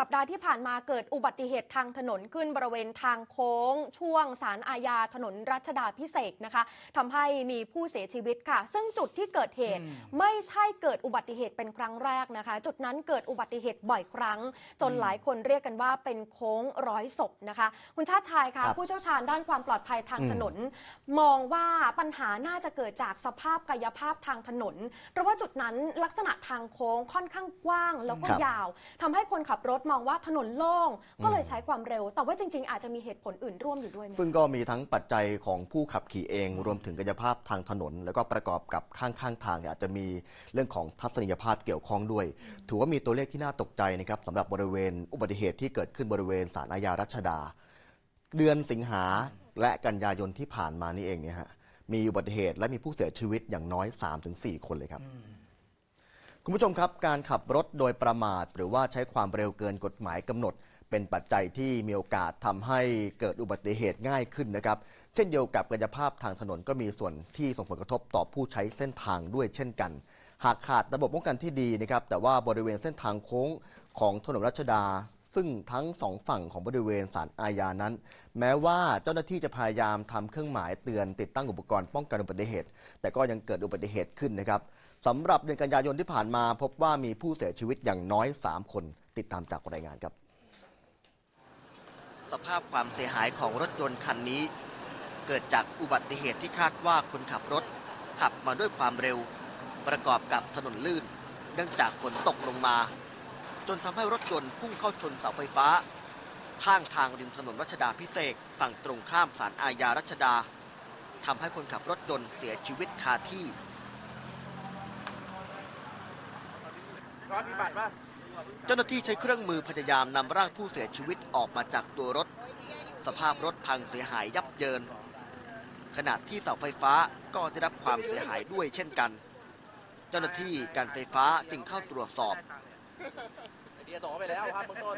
สัปดาห์ที่ผ่านมาเกิดอุบัติเหตุทางถนนขึ้นบริเวณทางโค้ง ช่วงสารอาญาถนนรัชดาพิเศษกนะคะทำให้มีผู้เสียชีวิตค่ะ ซึ่งจุดที่เกิดเหตุอืมไม่ใช่เกิดอุบัติเหตุเป็นครั้งแรกนะคะ จุดนั้นเกิดอุบัติเหตุบ่อยครั้ง จนอืมหลายคนเรียกกันว่าเป็นโค้งร้อยศพนะคะ คุณชาติชายคะครับผู้เชี่ยวชาญด้านความปลอดภัยทางอืมถนน มองว่าปัญหาน่าจะเกิดจากสภาพกายภาพทางถนน เพราะว่าจุดนั้นลักษณะทางโค้งค่อนข้างกว้างแล้วก็ครับยาวทำให้คนขับรถมองว่าถนนโล่งก็เลยอืมใช้ความเร็ว แต่ว่าจริง ๆ อาจจะมีเหตุผลอื่นร่วมอยู่ด้วยไหมซึ่งก็มีทั้งปัจจัยของผู้ขับขี่เอง รวมถึงกายภาพทางถนน แล้วก็ประกอบกับข้างๆทางเนี่ยอาจจะมีเรื่องของทัศนียภาพเกี่ยวข้องด้วย ถือว่ามีตัวเลขที่น่าตกใจนะครับสำหรับบริเวณอุบัติเหตุที่เกิดขึ้นบริเวณศาลอาญารัชดา เดือนสิงหาและกันยายนที่ผ่านมานี่เองเนี่ยฮะมีอุบัติเหตุและมีผู้เสียชีวิตอย่างน้อย 3-4 คนเลยครับ คุณผู้ชมครับ การขับรถโดยประมาท หรือว่าใช้ความเร็วเกินกฎหมายกำหนด เป็นปัจจัยที่มีโอกาสทำให้เกิดอุบัติเหตุง่ายขึ้นนะครับ เช่นเดียวกับกายภาพทางถนนก็มีส่วนที่ส่งผลกระทบต่อผู้ใช้เส้นทางด้วยเช่นกัน หากขาดระบบป้องกันที่ดีนะครับแต่ว่าบริเวณเส้นทางโค้งของถนนรัชดา ซึ่งทั้งสองฝั่งของบริเวณศาลอาญานั้น แม้ว่าเจ้าหน้าที่จะพยายามทำเครื่องหมายเตือนติดตั้งอุปกรณ์ป้องกันอุบัติเหตุ แต่ก็ยังเกิดอุบัติเหตุขึ้นนะครับสำหรับเดือนกันยายนที่ผ่านมา พบว่ามีผู้เสียชีวิตอย่างน้อย 3 คน ติดตามจากรายงานครับ สภาพความเสียหายของรถยนต์คันนี้ เกิดจากอุบัติเหตุที่คาดว่าคนขับรถ ขับมาด้วยความเร็ว ประกอบกับถนนลื่น เนื่องจากฝนตกลงมา นทำให้รถยนต์พุ่งเข้าชนเสาไฟฟ้า ข้างทางริมถนนรัชดาพิเศษฝั่งตรงข้ามศาลอาญารัชดาทำให้คนขับรถยนต์เสียชีวิตคาที่ร้อนมีบัตรป่ะเจ้าหน้าที่ใช้เครื่องมือพยายามนำร่างผู้เสียชีวิตออกมาจากตัวรถ สภาพรถพังเสียหายยับเยิน ขณะที่เสาไฟฟ้าก็ได้รับความเสียหายด้วยเช่นกัน เจ้าหน้าที่การไฟฟ้าจึงเข้าตรวจสอบ เดียส่งเข้าไปแล้วภาพเบื้องต้น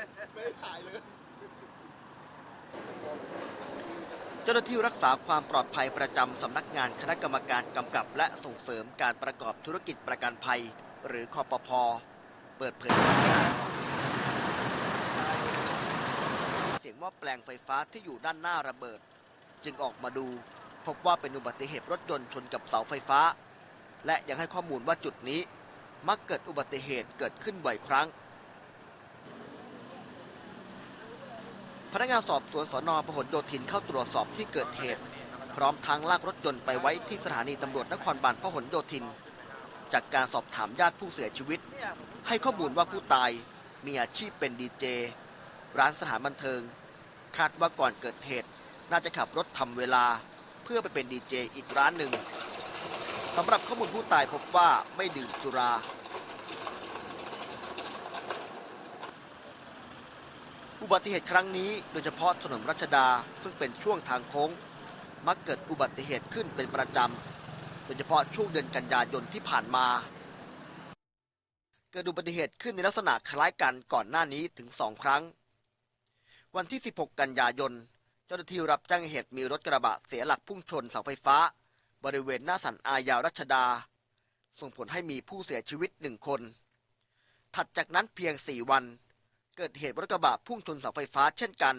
เจ้าหน้าที่รักษาความปลอดภัยประจำสำนักงานคณะกรรมการกำกับ และส่งเสริมการประกอบธุรกิจประกันภัย หรือคอปพเปิดเผยว่าเสียงหม้อแปลงไฟฟ้าที่อยู่ด้านหน้าระเบิด จึงออกมาดู พบว่าเป็นอุบัติเหตุรถยนต์ชนกับเสาไฟฟ้า และยังให้ข้อมูลว่าจุดนี้ มักเกิดอุบัติเหตุเกิดขึ้นบ่อยครั้ง พนักงานสอบสวนสนพหลโยธินเข้าตรวจสอบที่เกิดเหตุ พร้อมทั้งลากรถยนต์ไปไว้ที่สถานีตำรวจนครบาลพหลโยธิน จากการสอบถามญาติผู้เสียชีวิต ให้ข้อมูลว่าผู้ตายมีอาชีพเป็นดีเจ ร้านสถานบันเทิง คาดว่าก่อนเกิดเหตุ น่าจะขับรถทำเวลา เพื่อไปเป็นดีเจอีกร้านหนึ่งสำหรับข้อมูลผู้ตายพบว่าไม่ดื่มสุรา บัติเหตุครั้งนี้โดยเฉพาะถนนรัชดาซึ่งเป็นช่วงทางโค้ง มักเกิดอุบัติเหตุขึ้นเป็นประจำ โดยเฉพาะช่วงเดือนกันยายนที่ผ่านมา เกิดอุบัติเหตุขึ้นในลักษณะคล้ายกันก่อนหน้านี้ถึงสองครั้ง วันที่ 16 กันยายน เจ้าหน้าที่รับแจ้งเหตุมีรถกระบะเสียหลักพุ่งชนเสาไฟฟ้า บริเวณหน้าสันอาญาวรัชดา ส่งผลให้มีผู้เสียชีวิตหนึ่งคน ถัดจากนั้นเพียง4วัน เกิดเหตุรถกระบะพุ่งชนเสาไฟฟ้าเช่นกัน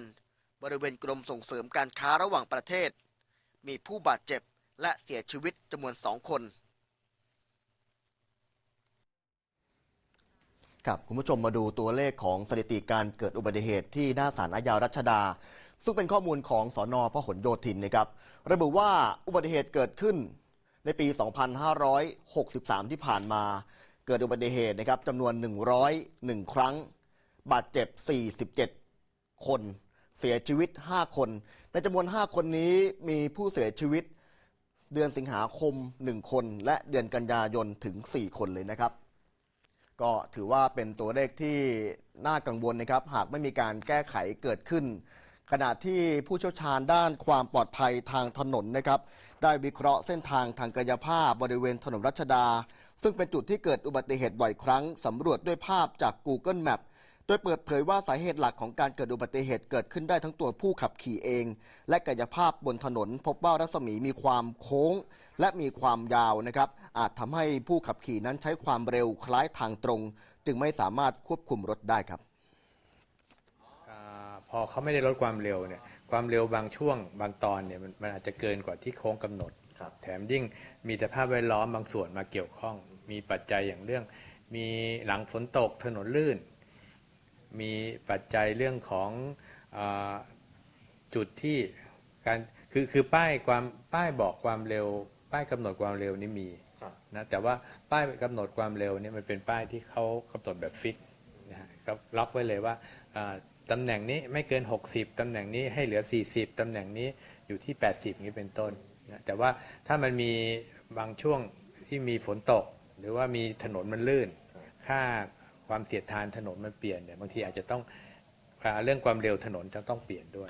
บริเวณกรมส่งเสริมการค้าระหว่างประเทศ มีผู้บาดเจ็บและเสียชีวิตจำนวนสองคนครับคุณผู้ชมมาดูตัวเลขของสถิติการเกิดอุบัติเหตุที่หน้าศาลอาญารัชดา ซึ่งเป็นข้อมูลของสอนอพหลโยธินนะครับ ระบุว่าอุบัติเหตุเกิดขึ้นในปี 2563 ที่ผ่านมา เกิดอุบัติเหตุนะครับจำนวน 101 ครั้ง บาดเจ็บ 47 คน เสียชีวิต 5 คน ในจำนวน 5 คนนี้มีผู้เสียชีวิตเดือนสิงหาคม 1 คน และเดือนกันยายนถึง 4 คนเลยนะครับ ก็ถือว่าเป็นตัวเลขที่น่ากังวลนะครับ หากไม่มีการแก้ไขเกิดขึ้น ขณะที่ผู้เชี่ยวชาญด้านความปลอดภัยทางถนนนะครับ ได้วิเคราะห์เส้นทางทางกายภาพบริเวณถนนรัชดา ซึ่งเป็นจุดที่เกิดอุบัติเหตุบ่อยครั้งสำรวจด้วยภาพจาก Google Map โดยเปิดเผยว่าสาเหตุหลักของการเกิดอุบัติเหตุเกิดขึ้นได้ทั้งตัวผู้ขับขี่เอง และกายภาพบนถนน พบว่ารัศมีมีความโค้ง และมีความยาวนะครับ อาจทำให้ผู้ขับขี่นั้นใช้ความเร็วคล้ายทางตรง จึงไม่สามารถควบคุมรถได้ครับพอเขาไม่ได้ลดความเร็วเนี่ยความเร็วบางช่วงบางตอนเนี่ยมันมันอาจจะเกินกว่าที่โค้งกำหนดครับแถมยิ่งมีสภาพแวดล้อมบางส่วนมาเกี่ยวข้อง มีปัจจัยอย่างเรื่อง มีหลังฝนตกถนนลื่น มีปัจจัยเรื่องของอาจุดที่การคือคือป้ายความป้ายบอกความเร็ว ป้ายกำหนดความเร็วนี่มีครับนะแต่ว่าป้ายกำหนดความเร็วเนี่ยมันเป็นป้ายที่เขากำหนดแบบฟิกนะฮะก็ล็อกไว้เลยว่าอ่าตำแหน่งนี้ไม่เกิน 60 ตำแหน่งนี้ให้เหลือ 40 ตำแหน่งนี้อยู่ที่ 80อย่างนี้เป็นต้นนะแต่ว่าถ้ามันมีบางช่วงที่มีฝนตก หรือว่ามีถนนมันลื่น ค่า ความเสียดทานถนนมันเปลี่ยนเนี่ยบางทีอาจจะต้องเรื่องความเร็วถนนจะต้องเปลี่ยนด้วย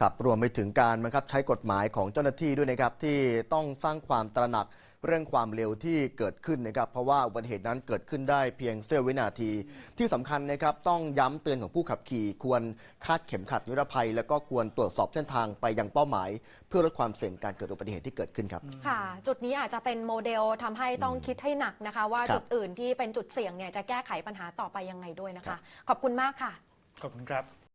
ครับรวมไปถึงการบังคับใช้กฎหมายของเจ้าหน้าที่ด้วยนะครับที่ต้องสร้างความตระหนักเรื่องความเร็วที่เกิดขึ้นนะครับ เพราะว่าอุบัติเหตุนั้นเกิดขึ้นได้เพียงเสี้ยววินาที ที่สำคัญนะครับต้องย้ำเตือนของผู้ขับขี่ ควรคาดเข็มขัดนิรภัย แล้วก็ควรตรวจสอบเส้นทางไปยังเป้าหมาย เพื่อลดความเสี่ยงการเกิดอุบัติเหตุที่เกิดขึ้นครับค่ะ จุดนี้อาจจะเป็นโมเดลทำให้ต้องคิดให้หนักนะคะ ว่าครับจุดอื่นที่เป็นจุดเสี่ยงเนี่ยจะแก้ไขปัญหาต่อไปยังไงด้วยนะครัคะบขอบคุณมากค่ะ ขอบคุณครับ